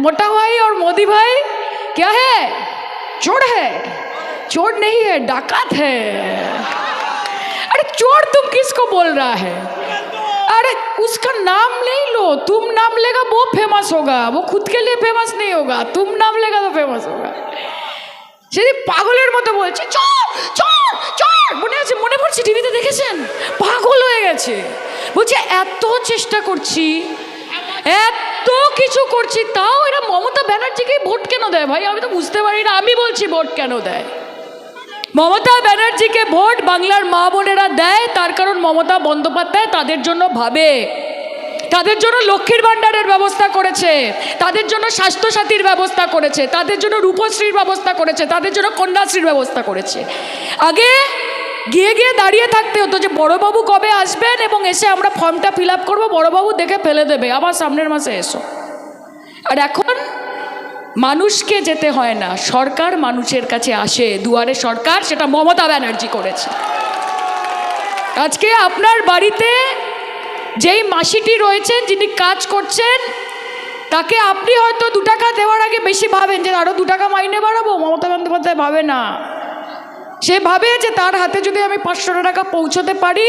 मोटा भाई और मोदी भाई क्या है चोर है चोर नहीं है डाकत है अरे चोर तुम किसको बोल रहा है अरे उसका नाम नहीं लो तुम नाम लेगा वो फेमस होगा वो खुद के लिए फेमस नहीं होगा तुम नाम लेगा तो फेमस होगा সেদি পাগলের মতো বলছে চোর চোর চোর মনে আছে মনে পড়ছে টিভিতে দেখেছেন পাগল হয়ে গেছে বলছে এত চেষ্টা করছি এত কিছু করছি, তাও এরা মমতা ব্যানার্জিকেই ভোট কেন দেয় ভাই? আমি তো বুঝতে পারি না, আমি বলছি ভোট কেন দেয়? মমতা ব্যানার্জিকে ভোট বাংলার মা বোনেরা দেয়, তার কারণ মমতা বন্দ্যোপাধ্যায় তাদের জন্য ভাবে। তাদের জন্য লক্ষ্মীর ভাণ্ডারের ব্যবস্থা করেছে, তাদের জন্য স্বাস্থ্যসাথীর ব্যবস্থা করেছে, তাদের জন্য রূপশ্রীর ব্যবস্থা করেছে, তাদের জন্য কন্যাশ্রীর ব্যবস্থা করেছে। আগে গিয়ে গিয়ে দাঁড়িয়ে থাকতে হতো যে বড়বাবু কবে আসবেন এবং এসে আমরা ফর্মটা ফিল আপ করব, বড়বাবু দেখে ফেলে দেবে। আবার সামনের মাসে এসো। আর এখন মানুষকে যেতে হয় না, সরকার মানুষের কাছে আসে, দুয়ারে সরকার সেটা মমতা ব্যানার্জি করেছে। আজকে আপনার বাড়িতে যেই মাসিটি রয়েছেন, যিনি কাজ করছেন, তাকে আপনি হয়তো দু টাকা দেওয়ার আগে বেশি ভাবেন যে আরও দু টাকা মাইনে বাড়াবো? মমতা বন্দ্যোপাধ্যায় ভাবে না। সে ভাবে যে তার হাতে যদি আমি পাঁচশো টাকা পৌঁছতে পারি,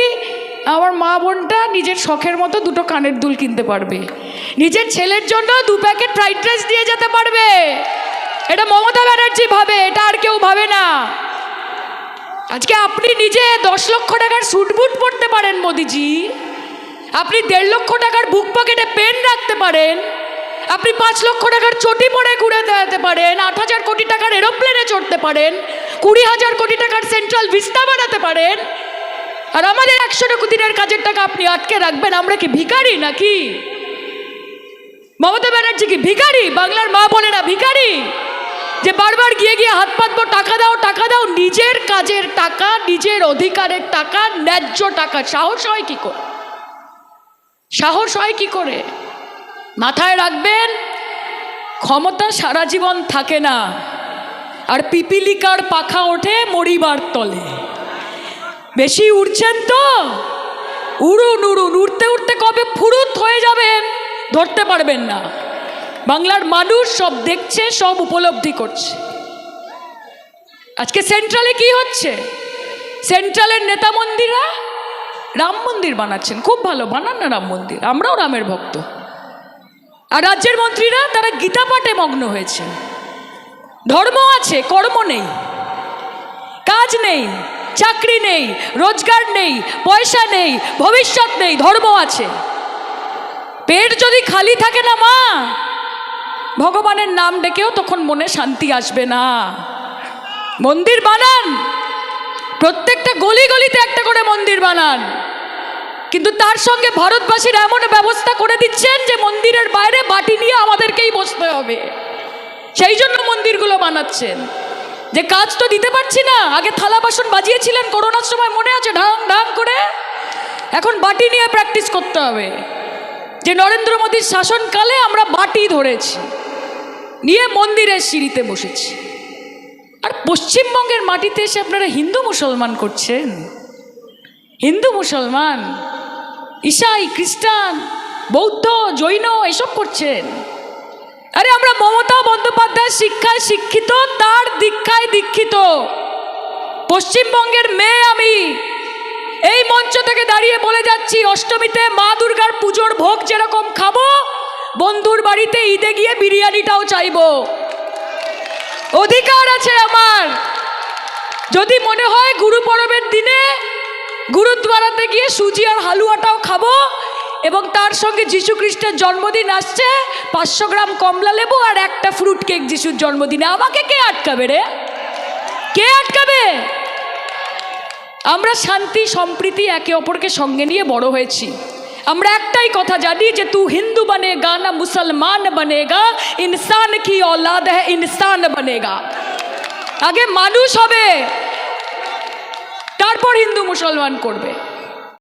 আমার মা বোনটা নিজের শখের মতো দুটো কানের দুল কিনতে পারবে। নিজের ছেলের জন্য দু প্যাকেট ফ্রাইড রাইস দিয়ে যেতে পারবে। এটা মমতা ব্যানার্জি ভাবে, এটা আর কেউ ভাবে না। আজকে আপনি নিজে দশ লক্ষ টাকার স্যুট বুট পরতে পারেন মোদিজি। আপনি দেড় লক্ষ টাকার বুক পকেটে পেন রাখতে পারেন। আপনি পাঁচ লক্ষ টাকার চটি পরে ঘুরে বেড়াতে পারেন। আট হাজার কোটি টাকার এরোপ্লেনে চড়তে পারেন। কুড়ি হাজার কোটি টাকার সেন্ট্রাল ভিস্তা বানাতে পারেন। আর আমাদের একশো দিনের কাজের টাকা আপনি আটকে রাখবেন, আমরা কি ভিখারি নাকি? মমতা ব্যানার্জি কি ভিখারি? বাংলার মা বলে না ভিখারি? যে বারবার গিয়ে গিয়ে হাত পাতবো টাকা দাও টাকা দাও, নিজের কাজের টাকা, নিজের অধিকারের টাকা, ন্যায্য টাকা, সাহস হয় কি করে? সাহস হয় কি করে? মাথায় রাখবেন, ক্ষমতা সারা জীবন থাকে না। আর পিপিলিকার পাখা ওঠে মরিবার তলে। বেশি উড়ছেন তো? উড়ুন উড়ুন, উড়তে উড়তে কবে ফুরুত হয়ে যাবেন? ধরতে পারবেন না। বাংলার মানুষ সব দেখছে, সব উপলব্ধি করছে। আজকে সেন্ট্রালে কি হচ্ছে? সেন্ট্রালের নেতা মন্দিরা রাম মন্দির বানাচ্ছেন। খুব ভালো, বানান না রাম মন্দির। আমরাও রামের ভক্ত। আর রাজ্যের মন্ত্রীরা তারা গীতা পাঠে মগ্ন হয়েছে ধর্ম আছে, কর্ম নেই। কাজ নেই, চাকরি নেই, রোজগার নেই, পয়সা নেই, ভবিষ্যৎ নেই, ধর্ম আছে। পেট যদি খালি থাকে না মা, ভগবানের নাম ডেকেও তখন মনে শান্তি আসবে না। মন্দির বানান, প্রত্যেকটা গলি গলিতে একটা করে মন্দির বানান। কিন্তু তার সঙ্গে ভারতবাসীর এমন ব্যবস্থা করে দিচ্ছেন যে মন্দিরের বাইরে বাটি নিয়ে আমাদেরকেই বসতে হবে। সেই জন্য মন্দিরগুলো বানাচ্ছেন। যে কাজ তো দিতে পারছি না, আগে থালা বাসন বাজিয়েছিলেন, করোনার সময় মনে আছে, ঢাং ঢাং করে? এখন বাটি নিয়ে প্র্যাকটিস করতে হবে। যে নরেন্দ্র মোদীর শাসনকালে আমরা বাটি ধরেছি, নিয়ে মন্দিরের সিঁড়িতে বসেছি। আর পশ্চিমবঙ্গের মাটিতে এসে আপনারা হিন্দু মুসলমান করছেন? হিন্দু মুসলমান, ঈসাই, খ্রিস্টান, বৌদ্ধ, জৈন, এসব করছেন? আরে আমরা মমতা বন্দ্যোপাধ্যায় শিক্ষায় শিক্ষিত, তার দীক্ষায় দীক্ষিত। পশ্চিমবঙ্গের মেয়ে আমি। এই মঞ্চ থেকে দাঁড়িয়ে বলে যাচ্ছি, অষ্টমীতে মা দুর্গার পুজোর ভোগ যেরকম খাব, বন্ধুর বাড়িতে ঈদে গিয়ে বিরিয়ানিটাও চাইব। অধিকার আছে আমার। যদি মনে হয় গুরু পরবের দিনে, গুরুদ্বারাতে গিয়ে সুজি আর হালুয়াটাও খাব এবং তার সঙ্গে যিশু খ্রিস্টের জন্মদিন আসছে পাঁচশো গ্রাম কমলা লেবু আর একটা ফ্রুট কেক যিশুর জন্মদিনে আমাকে কে আটকাবে রে কে আটকাবে আমরা শান্তি সম্প্রীতি একে অপরকে সঙ্গে নিয়ে বড় হয়েছি আমরা একটাই কথা জানি যে তু হিন্দু বনেগা না মুসলমান বনেগা ইনসান কি औलाद है ইনসান বনেগা আগে মানুষ হবে তারপর হিন্দু মুসলমান করবে